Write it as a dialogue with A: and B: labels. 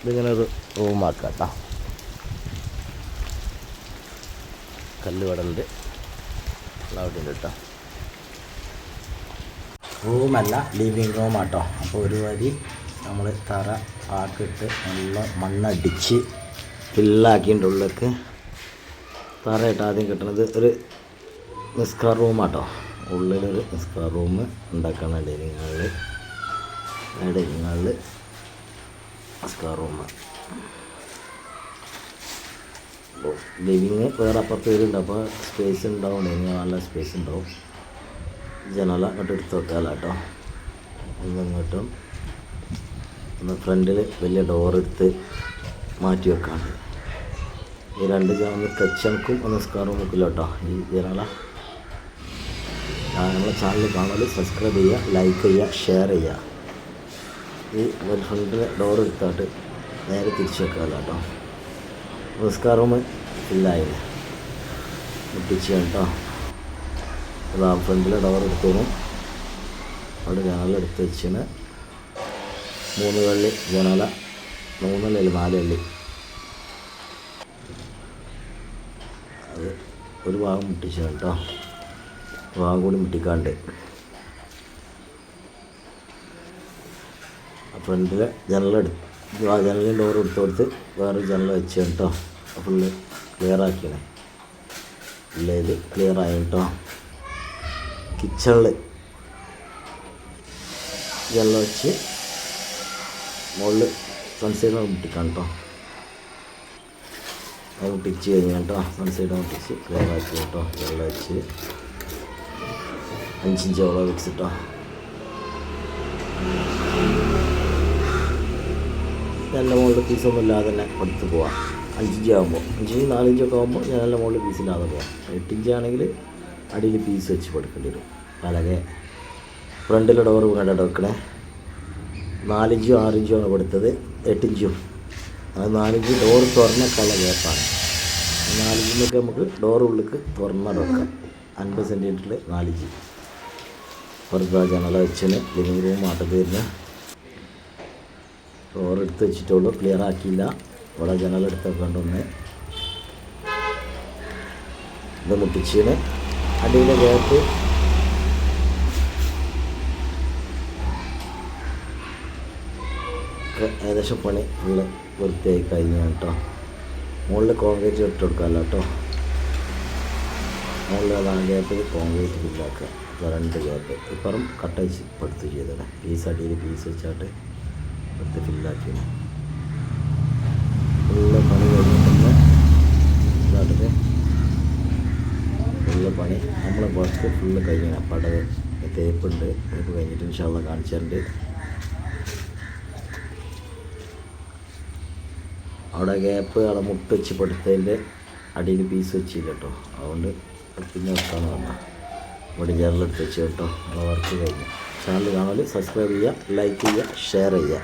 A: ഇതിങ്ങനെ ഒരു റൂമാക്കാം കേട്ടോ കല്ല് ഇവിടെ ഉണ്ട് അവിടെ കേട്ടോ റൂമല്ല ലിവിങ് റൂം ആട്ടോ. അപ്പോൾ ഒരു വരി നമ്മൾ തറ ആക്കിയിട്ട് നല്ല മണ്ണടിച്ച് ഫില്ലാക്കിന്റെ ഉള്ളിലേക്ക്. തറയിട്ട് ആദ്യം കിട്ടണത് ഒരു നിസ്കാർ റൂമാട്ടോ ഉള്ളിലൊരു നിസ്കാർ റൂം ഉണ്ടാക്കണം ഡൈനിങ് ഹാളിൽ ഹാളിൽ നിസ്കാർ അപ്പോൾ ലിവിങ് വേറെ അപ്പുറത്ത് വരുന്നുണ്ട് അപ്പോൾ സ്പേസ് ഉണ്ടാവും. ഡൈനിങ് നല്ല സ്പേസ് ഉണ്ടാവും. ജനല അങ്ങോട്ട് എടുത്ത് വെക്കാമല്ലോ കേട്ടോ ഒന്നിങ്ങോട്ടും ഒന്ന് ഫ്രണ്ടിൽ വലിയ ഡോർ എടുത്ത് മാറ്റി വെക്കാണ്ട് ഈ രണ്ട് ഒന്ന് കച്ചണക്കും ഒന്ന് സ്കാറും വെക്കില്ല കേട്ടോ ഈ ജനല. നമ്മളെ ചാനൽ കാണാൻ സബ്സ്ക്രൈബ് ചെയ്യുക ലൈക്ക് ചെയ്യുക ഷെയർ ചെയ്യുക. ഈ വൺ ഹൺഡ്രഡ് ഡോർ എടുത്താട്ട് നേരെ തിരിച്ച് വെക്കാമല്ലോ കേട്ടോ നിസ്കാർ റൂം ഇല്ലായില്ല. മുട്ടിച്ച് കേട്ടോ അതാ ഫ്രണ്ടിലെ ഡോർ എടുത്തോളും. അവിടെ ജനല എടുത്ത് വെച്ചിന്. മൂന്ന് കള്ളി ജനല മൂന്നല്ലി നാലല്ലി അത് ഒരു ഭാഗം മുട്ടിച്ചു കേട്ടോ ഭാഗം കൂടി മുട്ടിക്കാണ്ട്. ഫ്രണ്ടിലെ ജനലെടുത്ത് ജനലിന്റെ ഡോർ എടുത്ത് കൊടുത്ത് വേറെ ജനൽ വെച്ച് കേട്ടോ. ഫുള്ള് ക്ലിയർ ആക്കിയണേ ഇത് ക്ലിയർ ആയി കേട്ടോ. കിച്ചണിൽ ജനൽ വെച്ച് മുകളിൽ സൺസൈഡ് സൈഡ് മുട്ടിക്കാം കേട്ടോ. അത് മുട്ടിച്ച് കഴിഞ്ഞ് കേട്ടോ. സൺസൈഡ് സൈഡ് മുട്ടിച്ച് ക്ലിയർ ആക്കി കേട്ടോ. വെള്ളം വെച്ച് അഞ്ചിഞ്ച് വെള്ളം വെച്ചിട്ടോ നല്ല മുകളിൽ പീസൊന്നും ഇല്ലാതെ തന്നെ എടുത്ത് പോവാം. അഞ്ചിഞ്ച് ആകുമ്പോൾ അഞ്ചിഞ്ച് നാലിഞ്ചൊക്കെ ആകുമ്പോൾ ഞാൻ നല്ല മുകളിൽ പീസില്ലാതെ പോവാം. എട്ടിഞ്ച് ആണെങ്കിൽ അടിയിൽ പീസ് വെച്ച് കൊടുക്കേണ്ടി വരും. പലകെ ഫ്രണ്ടിലെ ഡോർ കണ്ടിട്ട് വെക്കണേ. നാലിഞ്ചും ആറിഞ്ചും ആണ് കൊടുത്തത്. എട്ടിഞ്ചും. അത് നാലിഞ്ച് ഡോർ കല ഗ്യാപ്പാണ് നാലിഞ്ചിനൊക്കെ നമുക്ക് ഡോർ ഉള്ളിക്ക് തുറന്നിട്ട് വെക്കാം. അൻപത് സെന്റിമീറ്ററിൽ നാലിഞ്ച്. പുറത്ത് ജനല വെച്ചിന് ലിവിങ് റൂം ആട്ടത്തിൽ വരുന്ന ഡോർ എടുത്ത് വെച്ചിട്ടുള്ളൂ. ക്ലിയർ ആക്കിയില്ല. ഇവിടെ ജനൽ എടുത്ത് വെക്കേണ്ടൊന്ന് ഇത് മുട്ടിച്ചീണ് അടിയിലെ ഗ്യാപ്പ് ഏകദേശം പണി ഉള്ള വൃത്തിയായി കഴിഞ്ഞു കേട്ടോ. മുകളിൽ കോൺക്രീറ്റ് ഇട്ട് കൊടുക്കാമല്ലോ കേട്ടോ. മുകളിൽ അതാണ് ഗ്യാപ്പിൽ കോൺക്രീറ്റ് ഫില്ലാക്കുക രണ്ട് ഗ്യാപ്പ് ഇപ്പുറം കട്ടയച്ച് പടുത്ത് ചെയ്തത് പീസ് അടിയിൽ പീസ് വെച്ചാട്ട് എടുത്ത് ഫില്ലാക്കി ഫുള്ള് പണി കഴിഞ്ഞിട്ട് ഇതാട്ടത് ഫുള്ള് പണി. നമ്മളെ വർക്ക് ഫുള്ള് കഴിഞ്ഞാൽ പടവ് തേപ്പുണ്ട് തേപ്പ് കഴിഞ്ഞിട്ട് ഇൻഷാള്ള കാണിച്ചിട്ടുണ്ട് അവിടെ ഗ്യാപ്പ് അവിടെ മുട്ട വെച്ച് പെടുത്തതിന്റെ അടിയിൽ പീസ് വെച്ചില്ല കേട്ടോ അതുകൊണ്ട് പിന്നെ വെക്കാൻ വേണ്ട ഇവിടെ ജനലെടുത്ത് വെച്ച് കേട്ടോ നമ്മളെ വർക്ക് കഴിഞ്ഞു. ചാനൽ കാണാൻ സബ്സ്ക്രൈബ് ചെയ്യുക ലൈക്ക് ചെയ്യുക ഷെയർ ചെയ്യുക.